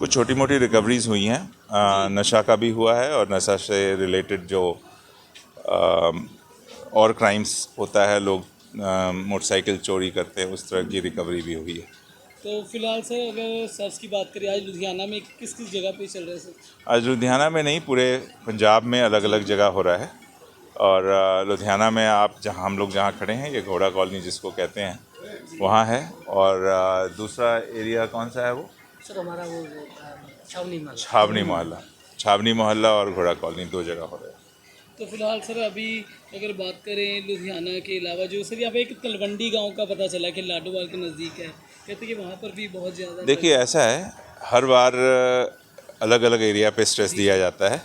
कुछ छोटी मोटी रिकवरीज हुई हैं। नशा का भी हुआ है और नशा से रिलेटेड जो अ, और क्राइम्स होता है लोग मोटरसाइकिल चोरी करते हैं उस तरह की रिकवरी भी हुई है। तो फ़िलहाल सर अगर सर्च की बात करें आज लुधियाना में किस किस जगह पे चल रहे हैं सर? आज लुधियाना में नहीं पूरे पंजाब में अलग अलग जगह हो रहा है। और लुधियाना में आप जहाँ हम लोग जहाँ खड़े हैं ये घोड़ा कॉलोनी जिसको कहते हैं वहाँ है। और दूसरा एरिया कौन सा है वो? सर हमारा वो छावनी माल। छावनी मोहल्ला छावनी मोहल्ला और घोड़ा कॉलोनी दो जगह हो रहा है। तो फ़िलहाल सर अभी अगर बात करें लुधियाना के अलावा जो सर यहाँ पे एक तलवंडी गाँव का पता चला कि लाडोवाल के नज़दीक है। कहते कि वहाँ पर भी बहुत ज़्यादा देखिए ऐसा है हर बार अलग अलग एरिया पे स्ट्रेस दिया जाता है।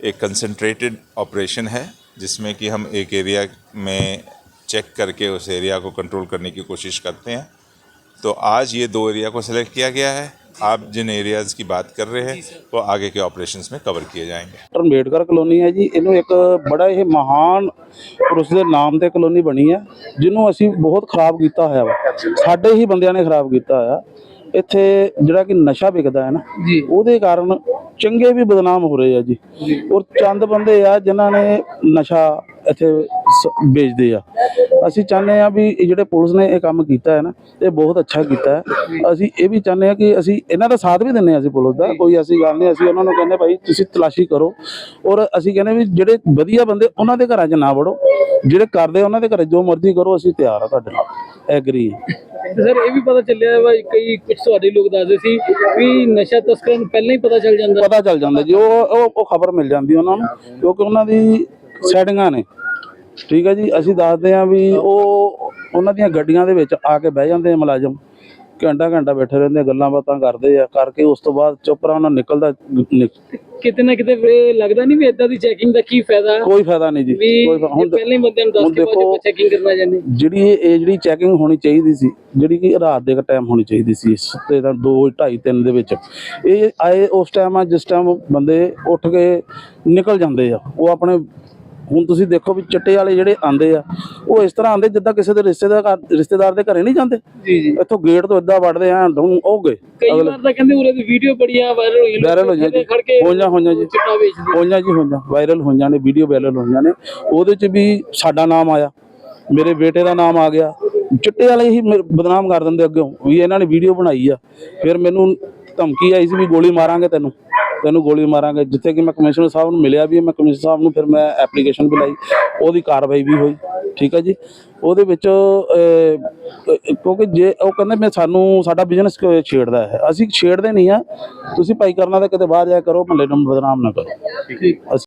एक कंसंट्रेटेड ऑपरेशन है जिसमें कि हम एक एरिया में चेक करके उस एरिया को कंट्रोल करने की कोशिश करते हैं। तो आज ये दो एरिया को सिलेक्ट किया गया है। आप जिन एरियाज़ की बात कर रहे हैं वो आगे के ऑपरेशंस में कवर किए जाएंगे ਡਾਕਟਰ ਅੰਬੇਡਕਰ ਕਲੋਨੀ ਹੈ ਜੀ ਇਹਨੂੰ ਇੱਕ ਬੜਾ ਇਹ ਮਹਾਨ ਪੁਰਸ਼ ਦੇ ਨਾਮ ਤੇ ਕਲੋਨੀ ਬਣੀ ਹੈ ਜਿਹਨੂੰ ਅਸੀਂ ਬਹੁਤ ਖਰਾਬ ਕੀਤਾ ਹੋਇਆ ਵਾ ਸਾਡੇ ਹੀ ਬੰਦਿਆਂ ਨੇ ਖਰਾਬ ਕੀਤਾ ਹੋਇਆ ਇੱਥੇ ਜਿਹੜਾ ਕਿ ਨਸ਼ਾ ਵਿਕਦਾ ਹੈ ਨਾ ਜੀ ਉਹਦੇ ਕਾਰਨ ਚੰਗੇ ਵੀ ਬਦਨਾਮ ਹੋ ਰਹੇ ਆ ਜੀ ਔਰ ਚੰਦ ਬੰਦੇ ਆ ਜਿਨ੍ਹਾਂ ਨੇ ਨਸ਼ਾ ਇੱਥੇ ਸ- ਵੇਚਦੇ ਆ। ਅਸੀਂ ਚਾਹੁੰਦੇ ਆ ਵੀ ਇਹ ਜਿਹੜੇ ਪੁਲਿਸ ਨੇ ਇਹ ਕੰਮ ਕੀਤਾ ਹੈ ਨਾ ਇਹ ਬਹੁਤ ਅੱਛਾ ਕੀਤਾ ਹੈ। ਅਸੀਂ ਇਹ ਵੀ ਚਾਹੁੰਦੇ ਆ ਕਿ ਅਸੀਂ ਇਹਨਾਂ ਦਾ ਸਾਥ ਵੀ ਦਿੰਦੇ ਆ ਅਸੀਂ ਪੁਲਿਸ ਦਾ ਕੋਈ ਐਸੀ ਗੱਲ ਨਹੀਂ ਅਸੀਂ ਉਹਨਾਂ ਨੂੰ ਕਹਿੰਦੇ ਭਾਈ ਤੁਸੀਂ ਤਲਾਸ਼ੀ ਕਰੋ। ਔਰ ਅਸੀਂ ਕਹਿੰਦੇ ਵੀ ਜਿਹੜੇ ਵਧੀਆ ਬੰਦੇ ਉਹਨਾਂ ਦੇ ਘਰਾਂ 'ਚ ਨਾ ਵੜੋ ਜਿਹੜੇ ਕਰਦੇ ਉਹਨਾਂ ਦੇ ਘਰੇ ਜੋ ਮਰਜ਼ੀ ਕਰੋ ਅਸੀਂ ਤਿਆਰ ਆ ਤੁਹਾਡੇ ਨਾਲ। ਐਗਰੀ ਸਰ ਇਹ ਵੀ ਪਤਾ ਚੱਲਿਆ ਵਾ ਕਈ ਕੁਝ ਤੁਹਾਡੇ ਲੋਕ ਦੱਸਦੇ ਸੀ ਵੀ ਨਸ਼ਾ ਤਸਕਰਾਂ ਨੂੰ ਪਹਿਲਾਂ ਹੀ ਪਤਾ ਚੱਲ ਜਾਂਦਾ। ਪਤਾ ਚੱਲ ਜਾਂਦਾ ਜੀ ਉਹ ਉਹ ਖਬਰ ਮਿਲ ਜਾਂਦੀ ਉਹਨਾਂ ਨੂੰ ਕਿਉਂਕਿ ਉਹਨਾਂ ਦੀ ਸੈਟਿੰਗਾਂ ਨੇ। ਠੀਕ ਹੈ ਜੀ ਅਸੀਂ ਦੱਸਦੇ ਹਾਂ ਵੀ ਉਹ ਉਹਨਾਂ ਦੀਆਂ ਗੱਡੀਆਂ ਦੇ ਵਿੱਚ ਆ ਕੇ ਬਹਿ ਜਾਂਦੇ ਆ ਮੁਲਾਜ਼ਮ ਘੰਟਾ ਘੰਟਾ ਬੈਠੇ ਰਹਿੰਦੇ ਗੱਲਾਂ ਬਾਤਾਂ ਕਰਦੇ ਆ ਕਰਕੇ ਉਸ ਤੋਂ ਬਾਅਦ ਚੁੱਪਰਾ ਉਹਨਾਂ ਨਿਕਲਦਾ ਨਿਕ- ਕਿਤੇ ਨਾ ਕਿਤੇ ਲੱਗਦਾ ਨਹੀਂ ਵੀ ਇਦਾਂ ਦੀ ਚੈਕਿੰਗ ਦਾ ਕੀ ਫਾਇਦਾ? ਕੋਈ ਫਾਇਦਾ ਨਹੀਂ ਜੀ ਕੋਈ ਹੁਣ ਪਹਿਲਾਂ ਹੀ ਬੰਦਿਆਂ ਨੂੰ ਦੱਸ ਕੇ ਬਾਅਦ ਚੈਕਿੰਗ ਕਰਨਾ ਜਾਂਦੇ ਜਿਹੜੀ ਇਹ ਜਿਹੜੀ ਚੈਕਿੰਗ ਹੋਣੀ ਚਾਹੀਦੀ ਸੀ ਜਿਹੜੀ ਕਿ ਰਾਤ ਦੇ ਟਾਈਮ ਹੋਣੀ ਚਾਹੀਦੀ ਸੀ ਸੁੱਤੇ ਦਾ 2 2:30 3 ਦੇ ਵਿੱਚ। ਇਹ ਆਏ ਉਸ ਟਾਈਮ ਆ ਜਿਸ ਟਾਈਮ ਬੰਦੇ ਉੱਠ ਕੇ ਨਿਕਲ ਜਾਂਦੇ ਆ ਉਹ ਆਪਣੇ ਹੁਣ ਤੁਸੀਂ ਦੇਖੋ ਵੀ ਚਿੱਟੇ ਵਾਲੇ ਜਿਹੜੇ ਆਂਦੇ ਆ ਉਹ ਇਸ ਤਰ੍ਹਾਂ ਆਂਦੇ ਜਿੱਦਾਂ ਕਿਸੇ ਦੇ ਰਿਸ਼ਤੇਦਾਰ ਰਿਸ਼ਤੇਦਾਰ ਦੇ ਘਰੇ ਨਹੀਂ ਜਾਂਦੇ? ਜੀ ਜੀ। ਇੱਥੋਂ ਗੇਟ ਤੋਂ ਇਦਾਂ ਵੜਦੇ ਆ ਡੂੰ ਉਹ ਗਏ। ਕਈ ਵਾਰ ਤਾਂ ਕਹਿੰਦੇ ਉਰੇ ਦੀ ਵੀਡੀਓ ਬੜੀਆਂ ਵਾਇਰਲ ਹੋਈ ਵਾਇਰਲ ਹੋ ਜਾਂਦੀ ਹੋਈਆਂ ਹੋਈਆਂ ਜੀ। ਚਿੱਟਾ ਵੇਚਦੇ। ਹੋਈਆਂ ਜੀ ਹੋਈਆਂ। ਵਾਇਰਲ ਹੋਈਆਂ ਨੇ ਵੀਡੀਓ ਵਾਇਰਲ ਹੋਈਆਂ ਨੇ। ਉਹਦੇ 'ਚ ਵੀ ਸਾਡਾ ਨਾਮ ਆਇਆ। ਮੇਰੇ ਬੇਟੇ ਦਾ ਨਾਮ ਆ ਗਿਆ। ਚਿੱਟੇ ਵਾਲੇ ਹੀ ਬਦਨਾਮ ਕਰ ਦਿੰਦੇ ਅੱਗੇ ਵੀ ਇਹਨਾਂ ਨੇ ਵੀਡੀਓ ਬਣਾਈ ਆ। ਫਿਰ ਮੈਨੂੰ ਧਮਕੀ ਆਈ ਸੀ ਵੀ ਗੋਲੀ ਮਾਰਾਂਗੇ ਤੈਨੂੰ। ਤੈਨੂੰ ਗੋਲੀ ਮਾਰਾਂਗੇ। ਜਿੱਥੇ ਕਿ ਮੈਂ ਕਮਿਸ਼ਨਰ ਸਾਹਿਬ ਨੂੰ ਮਿਲਿਆ ਵੀ ਹੈ, ਮੈਂ ਕਮਿਸ਼ਨਰ ਸਾਹਿਬ ਨੂੰ ਫਿਰ ਮੈਂ ਐਪਲੀਕੇਸ਼ਨ ਵੀ ਲਾਈ। ਉਹਦੀ ਕਾਰਵਾਈ ਵੀ ਹੋਈ ਠੀਕ ਹੈ ਜੀ? ਉਹਦੇ ਵਿੱਚ ਕਿਉਂਕਿ ਜੇ ਉਹ ਕਹਿੰਦੇ ਮੈਂ ਸਾਨੂੰ ਸਾਡਾ ਬਿਜ਼ਨਸ ਛੇੜਦਾ ਹੈ। ਅਸੀਂ ਛੇੜਦੇ ਨਹੀਂ ਆ। ਤੁਸੀਂ ਭਾਈ ਕਰਨਾ ਤਾਂ ਕਿਤੇ ਬਾਹਰ ਜਾਇਆ ਕਰੋ ਮਹੱਲੇ ਨੂੰ ਬਦਨਾਮ ਨਾ ਕਰੋ। ਅਸੀਂ